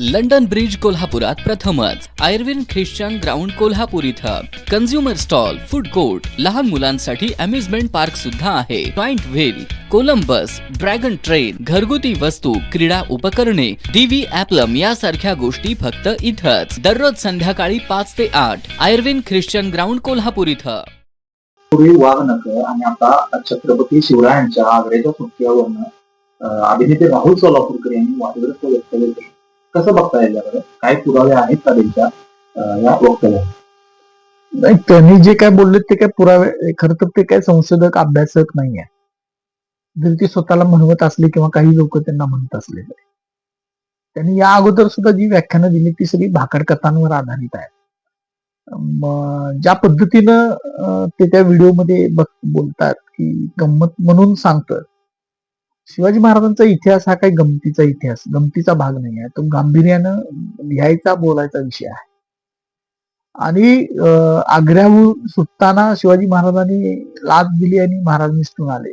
London bridge कोल्हापुरात प्रथमच. Irwin Christian ground Kolhapur इथं. कन्झ्युमर स्टॉल फूड कोर्ट लहान मुलांसाठी अम्युजमेंट पार्क सुद्धा आहे. Joint wheel Columbus dragon train घरगुती वस्तू क्रीडा उपकरणे डीव्ही ऍप्लम यासारख्या गोष्टी फक्त इथंच. दररोज संध्याकाळी पाच ते आठ. आयर्विन ख्रिश्चन ग्राउंड कोल्हापूर इथं. पूर्वी वाघनकर आणि आता छत्रपती शिवरायांच्या आग्र्याच्या सुट्ट्यावरनं अभिनेते राहुल सोलापूरकर यांनी वादग्रस्त वक्तव्य केले. कसं बघता याच्याकडे काय पुरावे आहेत का त्यांच्या या वक्तव्या नाही त्यांनी जे काय बोलले ते काय पुरावे खर तर ते काय संशोधक अभ्यासक नाहीये. जरी ते स्वतःला म्हणवत असले किंवा काही लोक त्यांना म्हणत असले तरी. त्यांनी या अगोदर सुद्धा जी व्याख्यानं दिली ती सगळी भाकड कथांवर आधारित आहे. ज्या पद्धतीनं ते त्या व्हिडिओमध्ये बोलतात की गंमत म्हणून सांगतोय शिवाजी महाराजांचा इतिहास हा काही गमतीचा इतिहास गमतीचा भाग नाही आहे तो गांभीर्यानं लिहायचा बोलायचा विषय आहे. आणि आग्र्याहून सुटताना शिवाजी महाराजांनी लाच दिली आणि महाराज निसटून आले.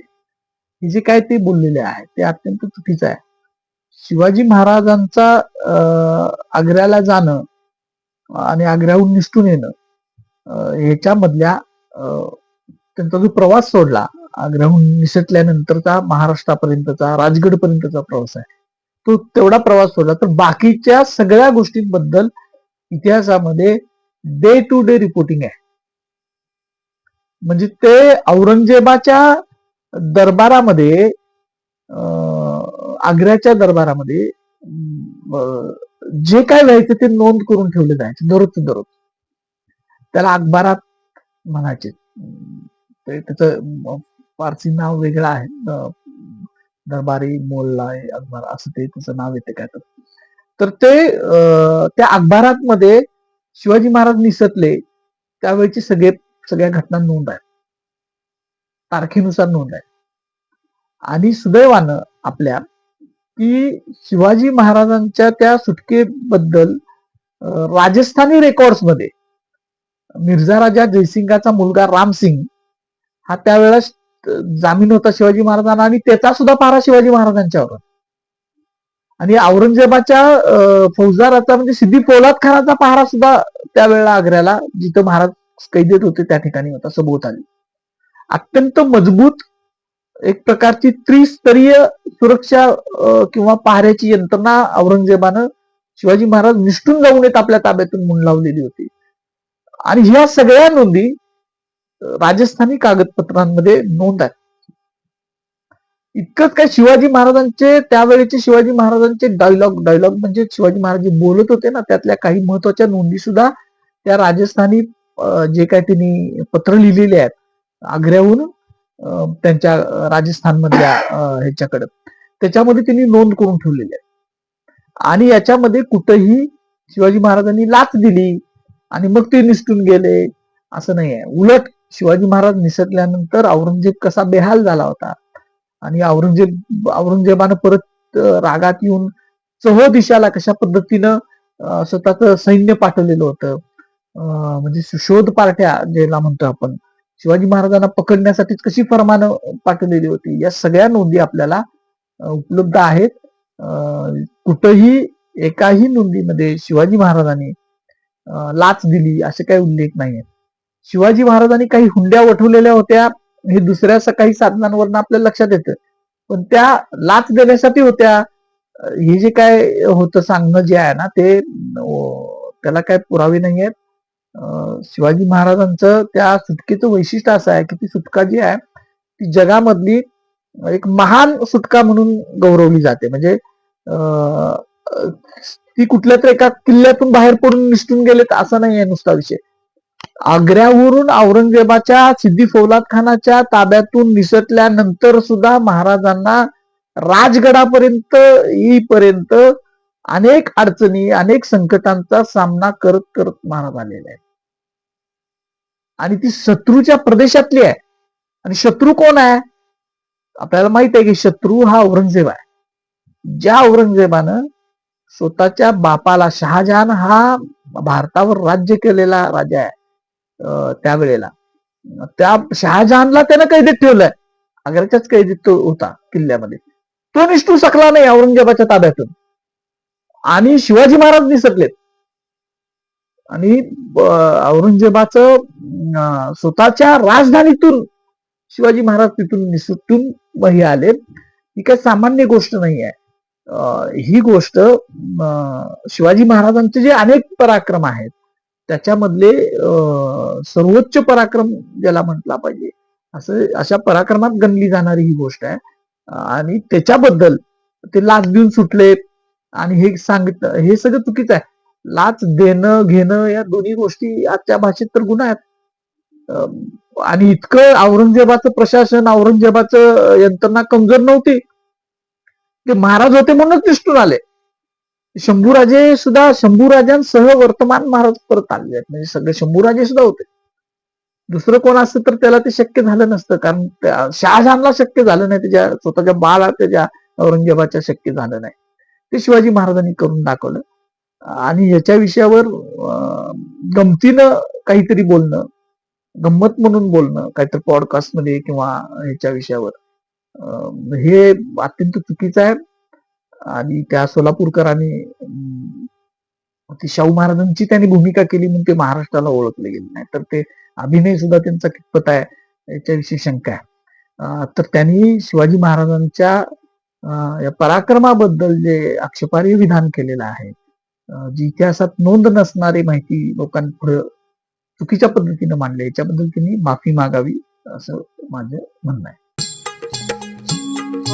हे जे काय ते बोललेले आहे ते अत्यंत चुकीचं आहे. शिवाजी महाराजांचा अं, आग्र्याला जाणं आणि आग्र्याहून निसटून येणं ह्याच्यामधल्या अं, त्यांचा जो प्रवास सोडला आग्र्याहून निसटल्यानंतरचा महाराष्ट्रापर्यंतचा राजगड पर्यंतचा प्रवास आहे. तो तेवढा प्रवास सोडला तर बाकीच्या सगळ्या गोष्टींबद्दल इतिहासामध्ये डे टू डे रिपोर्टिंग आहे. म्हणजे ते औरंगजेबाच्या दरबारामध्ये आग्र्याच्या दरबारामध्ये जे काय व्हायचं ते नोंद करून ठेवले जायचे दररोज दररोज. त्याला अखबारात म्हणायचे. ते त्याचं फारसी नाव वेगळं आहे. दरबारी मोल्ला अखबार असं ते त्याचं नाव येते काय तर. ते अं, त्या अखबारात मध्ये शिवाजी महाराज निसटले. त्यावेळची सगळे सगळ्या घटना नोंद आहे तारखेनुसार नोंद आहे आणि सुदैवानं आपल्या की शिवाजी महाराजांच्या त्या सुटकेबद्दल राजस्थानी रेकॉर्ड्समध्ये मिर्झा राजा जयसिंगाचा मुलगा रामसिंग हा त्यावेळेस जामीन होता शिवाजी महाराजांना आणि त्याचा सुद्धा पारा शिवाजी महाराजांच्यावर होता. आणि औरंगजेबाच्या फौजदाराचा म्हणजे सिद्धी पोलाद खानाचा पहारा सुद्धा त्यावेळेला आग्र्याला जिथं महाराज कैदेत होते त्या ठिकाणी होता सभोवत आली अत्यंत मजबूत एक प्रकारची त्रिस्तरीय सुरक्षा किंवा पहाऱ्याची यंत्रणा औरंगजेबानं शिवाजी महाराज निष्ठून जाऊन येत आपल्या ताब्यातून मुंडलावलेली लावलेली होती आणि ह्या सगळ्या नोंदी राजस्थानी कागदपत्रांमध्ये नोंद आहेत इतकंच काय शिवाजी महाराजांचे त्यावेळेचे शिवाजी महाराजांचे डायलॉग डायलॉग म्हणजे शिवाजी महाराज जे बोलत होते ना त्यातल्या काही महत्त्वाच्या नोंदी सुद्धा त्या राजस्थानी जे काय त्यांनी पत्र लिहिलेले आहेत आग्र्याहून त्यांच्या राजस्थानमधल्या ह्याच्याकडं. त्याच्यामध्ये त्यांनी नोंद करून ठेवलेली आहे आणि याच्यामध्ये कुठंही शिवाजी महाराजांनी लाच दिली आणि मग ते निसटून गेले असं नाही आहे उलट शिवाजी महाराज निसटल्यानंतर औरंगजेब कसा बेहाल झाला होता. आणि औरंगजेब औरंगजेबानं परत रागात येऊन चह दिशाला कशा पद्धतीनं स्वतःच सैन्य पाठवलेलं होतं. म्हणजे सुशोध पार्ट्या ज्याला म्हणतो आपण शिवाजी महाराजांना पकडण्यासाठी कशी फरमानं पाठवलेली होती या सगळ्या नोंदी आपल्याला उपलब्ध आहेत. कुठंही एकाही नोंदीमध्ये शिवाजी महाराजांनी लाच दिली असे काही उल्लेख नाहीये शिवाजी महाराजांनी काही हुंड्या वठवलेल्या होत्या हे दुसऱ्या सकाळी काही साधनांवरनं आपल्याला लक्षात येतं. पण त्या लाच देण्यासाठी होत्या. हे जे काय होतं सांगणं जे आहे ना ते त्याला काय पुरावे नाही आहेत. अं, शिवाजी महाराजांचं त्या सुटकेचं वैशिष्ट्य असं आहे की ती सुटका जी आहे ती जगामधली एक महान सुटका म्हणून गौरवली जाते. म्हणजे ती कुठल्या तरी एका किल्ल्यातून बाहेर पडून निसटून गेलेत असं नाही आहे नुसता विषय. आग्र्यावरून औरंगजेबाच्या सिद्धी फौलाद खानाच्या ताब्यातून निसटल्यानंतर सुद्धा महाराजांना राजगडापर्यंत येईपर्यंत अनेक अडचणी अनेक संकटांचा सामना करत करत महाराज आलेले आहेत. आणि ती शत्रूच्या प्रदेशातली आहे. आणि शत्रू कोण आहे? आपल्याला माहीत आहे की शत्रू हा औरंगजेब आहे. ज्या औरंगजेबानं स्वतःच्या बापाला शहाजहान हा भारतावर राज्य केलेला राजा आहे. त्यावेळेला. त्या शहाजहानला त्यानं कैदेत ठेवलंय. आग्र्याच्याच कैदेत तो होता किल्ल्यामध्ये. तो निष्ठू सकला नाही औरंगजेबाच्या ताब्यातून. आणि शिवाजी महाराज निसटलेत. आणि औरंगजेबाच औरंगजेबाचं स्वतःच्या राजधानीतून शिवाजी महाराज तिथून निसटून हे आले. ही काही सामान्य गोष्ट नाही आहे ही गोष्ट अं, शिवाजी महाराजांचे जे अनेक पराक्रम आहेत त्याच्यामधले सर्वोच्च पराक्रम ज्याला म्हटला पाहिजे. असं अशा पराक्रमात गणली जाणारी ही गोष्ट आहे. आणि त्याच्याबद्दल ते लाच देऊन सुटले. आणि हे सांगित हे सगळं चुकीचं आहे. लाच देणं घेणं या दोन्ही गोष्टी आजच्या भाषेत तर गुन्हा आहेत. आणि इतकं औरंगजेबाचं प्रशासन औरंगजेबाचं यंत्रणा कमजोर नव्हती. ते महाराज होते म्हणूनच निष्ठून आले. शंभूराजे सुद्धा शंभूराजांसह वर्तमान महाराज परत आलेले आहेत. म्हणजे सगळे शंभूराजे सुद्धा होते. दुसरं कोण असतं तर त्याला ते शक्य झालं नसतं. कारण त्या- शहाजहानला शक्य झालं नाही. त्याच्या स्वतःच्या बाळा त्याच्या औरंगजेबाच्या शक्य झालं नाही. ते शिवाजी महाराजांनी करून दाखवलं. आणि याच्या विषयावर गमतीनं काहीतरी बोलणं गंमत म्हणून बोलणं काहीतरी पॉडकास्टमध्ये किंवा ह्याच्या विषयावर. अं, हे अत्यंत चुकीचं आहे. आणि त्या सोलापूरकरांनी ती शाहू महाराजांची त्यांनी भूमिका केली म्हणून ते महाराष्ट्राला ओळखले गेले नाही. तर ते अभिनय सुद्धा त्यांचा कितपत आहे याच्याविषयी शंका आहे. तर त्यांनी शिवाजी महाराजांच्या या पराक्रमाबद्दल जे आक्षेपार्ह विधान केलेलं आहे जी इतिहासात नोंद नसणारी माहिती लोकांपुढे चुकीच्या पद्धतीनं मांडली याच्याबद्दल त्यांनी माफी मागावी असं माझं म्हणणं आहे.